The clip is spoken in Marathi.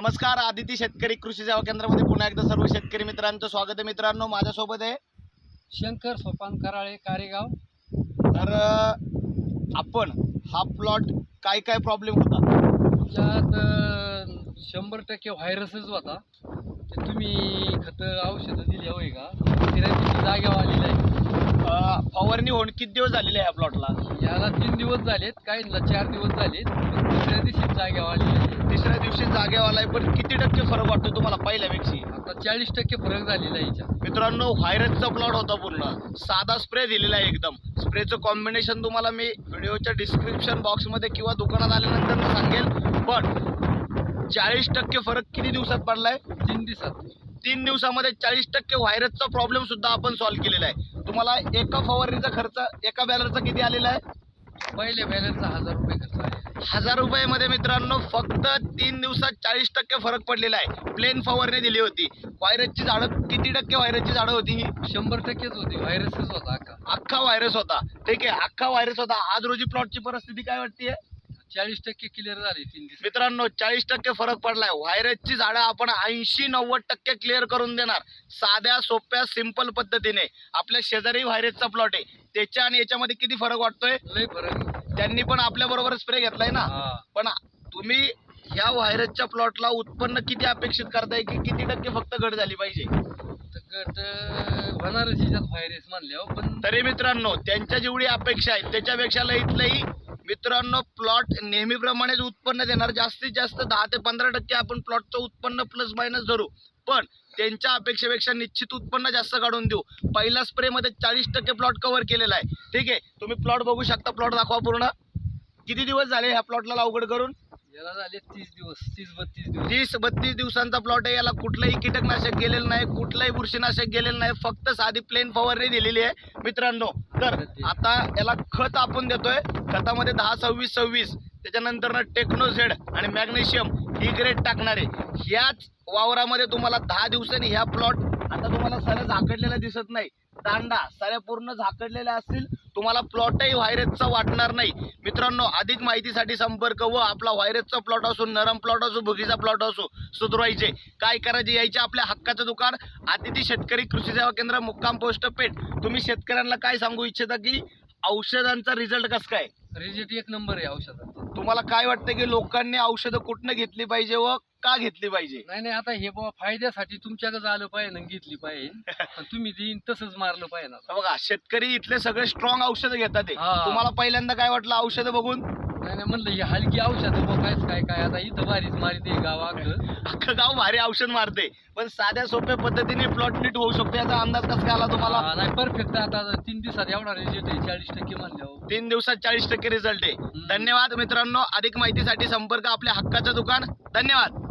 नमस्कार आदिती शेतकरी कृषी सेवा केंद्रामध्ये पुन्हा एकदा सर्व शेतकरी मित्रांचं स्वागत आहे. मित्रांनो माझ्यासोबत आहे. शंकर सोपान कराळे कारेगाव. तर आपण हा प्लॉट काय काय प्रॉब्लेम होता? त्यात शंभर टक्के व्हायरसच होता. ते तुम्ही खतं औषधं दिली होय का? दिवशी जाग्यावर आलेलं आहे. अं, फवारणी होऊन किती दिवस झालेले आहे या प्लॉटला याला तीन दिवस झालेत काहींना चार दिवस झालेत. दुसऱ्या दिवशी आलेलं आहे तिसऱ्या दिवशी जागेवाला आहे पण किती टक्के फरक वाटतो तुम्हाला पहिल्यापेक्षा आता चाळीस टक्के फरक झालेला आहे मित्रांनो व्हायरसचा प्लॉट होता पूर्ण. साधा स्प्रे दिलेला आहे एकदम. स्प्रेचं कॉम्बिनेशन तुम्हाला मी व्हिडिओच्या डिस्क्रिप्शन बॉक्समध्ये किंवा दुकानात आल्यानंतर सांगेल. पण चाळीस टक्के फरक किती दिवसात पडलाय? तीन दिवसात. तीन दिवसामध्ये चाळीस टक्के व्हायरसचा प्रॉब्लेम सुद्धा आपण सॉल्व्ह केलेला आहे. तुम्हाला एका फवारणीचा खर्च एका बॅलरचा किती आलेला आहे? पहिल्या बॅलरचा हजार रुपये खर्च आहे हजार रुपयामध्ये मित्रांनो फक्त तीन दिवसात चाळीस टक्के फरक पडलेला आहे. प्लेन फवारणी दिली होती. व्हायरसची झाडं किती टक्के व्हायरसची झाडं होती ही? शंभर टक्केच होती. व्हायरसच होता अख्खा. अख्खा व्हायरस होता. ठीक आहे अख्खा व्हायरस होता. आज रोजी प्लॉटची परिस्थिती काय वाटते चाळीस टक्के क्लिअर झाली तीन मित्रांनो चाळीस टक्के फरक पडलाय. व्हायरसची झाडं आपण ऐंशी नव्वद टक्के क्लिअर करून देणार. साध्या सोप्या सिंपल पद्धतीने. आपल्या शेजारी व्हायरसचा प्लॉट आहे. त्याच्या आणि याच्यामध्ये किती फरक वाटतोय? लय फरक आहे. त्यांनी पण आपल्या बरोबर स्प्रे घेतलाय ना? हा. पण तुम्ही ह्या व्हायरसच्या प्लॉटला उत्पन्न किती अपेक्षित करताय की किती टक्के फक्त घट झाली पाहिजे? तर गट होणारच याच्यात व्हायरस म्हणल्यावर पण तरी मित्रांनो त्यांच्या जेवढी अपेक्षा आहे त्याच्यापेक्षा लईत लई मित्रांनो प्लॉट नेहमीप्रमाणेच उत्पन्न देणार. जास्तीत जास्त दहा ते पंधरा टक्के आपण प्लॉटचं उत्पन्न प्लस मायनस धरू. पण त्यांच्या अपेक्षेपेक्षा निश्चित उत्पन्न जास्त काढून देऊ. पहिल्या स्प्रेमध्ये चाळीस टक्के प्लॉट कव्हर केलेला आहे. ठीक आहे? तुम्ही प्लॉट बघू शकता. प्लॉट दाखवा पूर्ण. किती दिवस झाले ह्या प्लॉटला लागवड करून? याला झाले तीस दिवस. तीस बत्तीस दिवस. तीस बत्तीस दिवसांचा प्लॉट आहे. याला कुठलंही कीटकनाशक गेलेलं नाही. कुठलंही बुरशीनाशक गेलेलं नाही. फक्त साधी प्लेन फवारणी दिलेली आहे. मित्रांनो तर आता याला खत आपण देतोय. खतामध्ये दहा सव्वीस सव्वीस. त्याच्यानंतर टेक्नो झेड आणि मॅग्नेशियम ही ग्रेड टाकणार. आहे ह्याच वावरामध्ये तुम्हाला दहा दिवसांनी ह्या प्लॉट आता तुम्हाला साऱ्या झाकडलेल्या दिसत नाही. दांडा साऱ्या पूर्ण झाकडलेल्या असतील. तुम्हाला प्लॉटही व्हायरसचा वाटणार नाही. मित्रांनो अधिक माहितीसाठी संपर्क व आपला व्हायरसचा प्लॉट असो नरम प्लॉट असो भुगीचा प्लॉट असो सुधरवायचे काय करायचे? यायचे आपल्या हक्काचं दुकान. अतिथी शेतकरी कृषी सेवा केंद्र मुक्काम पोस्ट पेठ. तुम्ही शेतकऱ्यांना काय सांगू इच्छिता की औषधांचा रिझल्ट कसं काय? रिजेक्ट एक नंबर आहे औषधाचा. तुम्हाला काय वाटतं की लोकांनी औषधं कुठनं घेतली पाहिजे व का घेतली पाहिजे? नाही नाही आता हे बाबा फायद्यासाठी तुमच्याकडे आलं पाहिजे ना घेतली पाहिजे. पण तुम्ही देईन तसंच मारलं पाहिजे ना बघा शेतकरी इथले सगळे स्ट्रॉंग औषधं घेतात ते. हा. तुम्हाला पहिल्यांदा काय वाटलं औषधं बघून? नाही नाही म्हणलं ही हलकी औषध कायच काय काय आता इथं बारीच मारिते गावाक अख्खं. गाव भारी औषध मारते. पण साध्या सोप्या पद्धतीने प्लॉट नीट होऊ शकतो याचा अंदाज कसा काय आला तुम्हाला? नाही परफेक्ट आता. तीन दिवसात एवढा रिजेक्ट आहे चाळीस टक्के म्हणल्यावर. तीन दिवसात चाळीस टक्के रिझल्ट आहे. धन्यवाद मित्रांनो. अधिक माहितीसाठी संपर्क आपल्या हक्काचं दुकान. धन्यवाद.